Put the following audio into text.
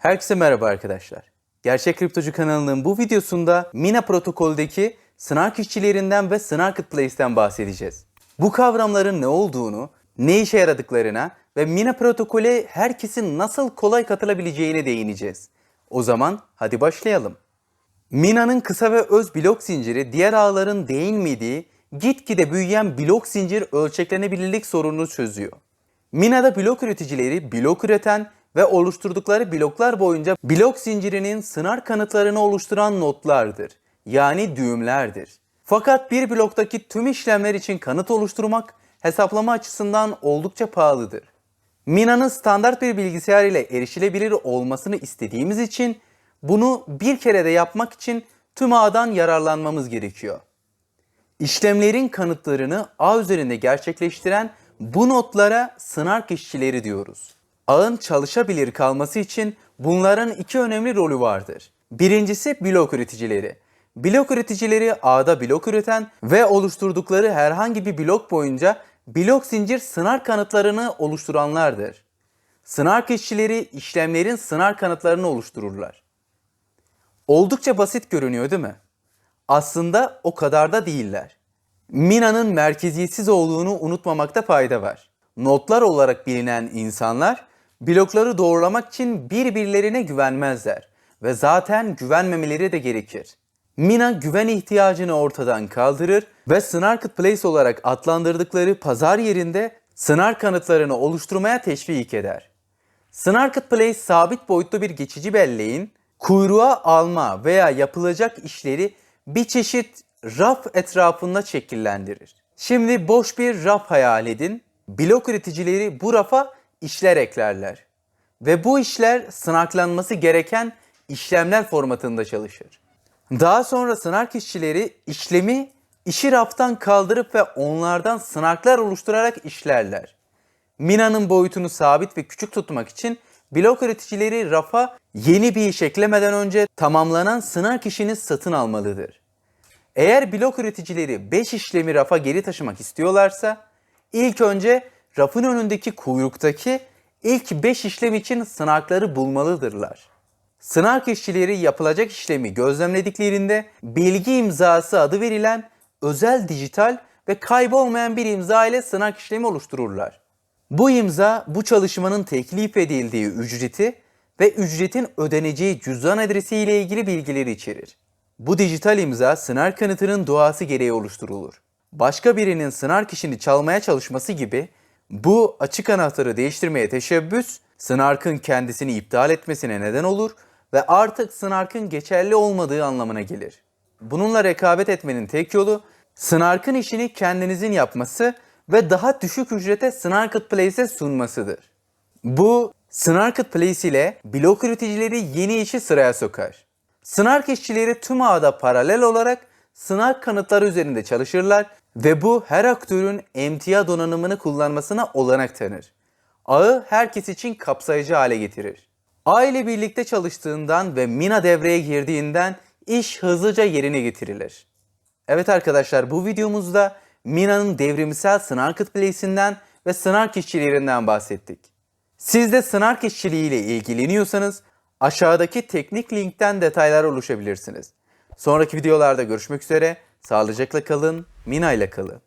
Herkese merhaba arkadaşlar. Gerçek Kriptocu kanalının bu videosunda Mina protokoldeki Snark işçilerinden ve Snarked Place'ten bahsedeceğiz. Bu kavramların ne olduğunu, ne işe yaradıklarına ve Mina protokole herkesin nasıl kolay katılabileceğine değineceğiz. O zaman hadi başlayalım. Mina'nın kısa ve öz blok zinciri diğer ağların değinmediği, gitgide büyüyen blok zincir ölçeklenebilirlik sorununu çözüyor. Mina'da blok üreticileri blok üreten ve oluşturdukları bloklar boyunca blok zincirinin sınar kanıtlarını oluşturan notlardır. Yani düğümlerdir. Fakat bir bloktaki tüm işlemler için kanıt oluşturmak hesaplama açısından oldukça pahalıdır. Mina'nın standart bir bilgisayar ile erişilebilir olmasını istediğimiz için bunu bir kere de yapmak için tüm ağdan yararlanmamız gerekiyor. İşlemlerin kanıtlarını ağ üzerinde gerçekleştiren bu notlara Snark işçileri diyoruz. Ağın çalışabilir kalması için bunların iki önemli rolü vardır. Birincisi blok üreticileri. Blok üreticileri ağda blok üreten ve oluşturdukları herhangi bir blok boyunca blok zincir sınar kanıtlarını oluşturanlardır. Snark işçileri işlemlerin sınar kanıtlarını oluştururlar. Oldukça basit görünüyor değil mi? Aslında o kadar da değiller. Mina'nın merkeziyetsiz olduğunu unutmamakta fayda var. Notlar olarak bilinen insanlar blokları doğrulamak için birbirlerine güvenmezler ve zaten güvenmemeleri de gerekir. Mina güven ihtiyacını ortadan kaldırır ve Snarked Place olarak adlandırdıkları pazar yerinde sınar kanıtlarını oluşturmaya teşvik eder. Snarked Place sabit boyutlu bir geçici belleğin kuyruğa alma veya yapılacak işleri bir çeşit raf etrafında şekillendirir. Şimdi boş bir raf hayal edin. Blok üreticileri bu rafa işler eklerler. Ve bu işler sınaklanması gereken işlemler formatında çalışır. Daha sonra sınark işçileri işlemi işi raftan kaldırıp ve onlardan sınaklar oluşturarak işlerler. Mina'nın boyutunu sabit ve küçük tutmak için blok üreticileri rafa yeni bir iş eklemeden önce tamamlanan sınak işini satın almalıdır. Eğer blok üreticileri 5 işlemi rafa geri taşımak istiyorlarsa ilk önce rafın önündeki kuyruktaki ilk 5 işlem için sınakları bulmalıdırlar. Sınak işçileri yapılacak işlemi gözlemlediklerinde bilgi imzası adı verilen özel dijital ve kaybolmayan bir imza ile sınak işlemi oluştururlar. Bu imza bu çalışmanın teklif edildiği ücreti ve ücretin ödeneceği cüzdan adresi ile ilgili bilgileri içerir. Bu dijital imza sınar kanıtının doğası gereği oluşturulur. Başka birinin sınar kişini çalmaya çalışması gibi bu açık anahtarı değiştirmeye teşebbüs Snark'ın kendisini iptal etmesine neden olur ve artık Snark'ın geçerli olmadığı anlamına gelir. Bununla rekabet etmenin tek yolu Snark'ın işini kendinizin yapması ve daha düşük ücrete Snarked Place'e sunmasıdır. Bu Snarked Place ile blok üreticileri yeni işi sıraya sokar. Snark işçileri tüm ağda paralel olarak Snark kanıtları üzerinde çalışırlar ve bu her aktörün emtia donanımını kullanmasına olanak tanır. Ağı herkes için kapsayıcı hale getirir. Ağ ile birlikte çalıştığından ve Mina devreye girdiğinden iş hızlıca yerine getirilir. Evet arkadaşlar bu videomuzda Mina'nın devrimsel Snarked Place'inden ve Snark işçilerinden bahsettik. Siz de Snark işçiliği ile ilgileniyorsanız aşağıdaki teknik linkten detaylar ulaşabilirsiniz. Sonraki videolarda görüşmek üzere. Sağlıcakla kalın, Mina ile kalın.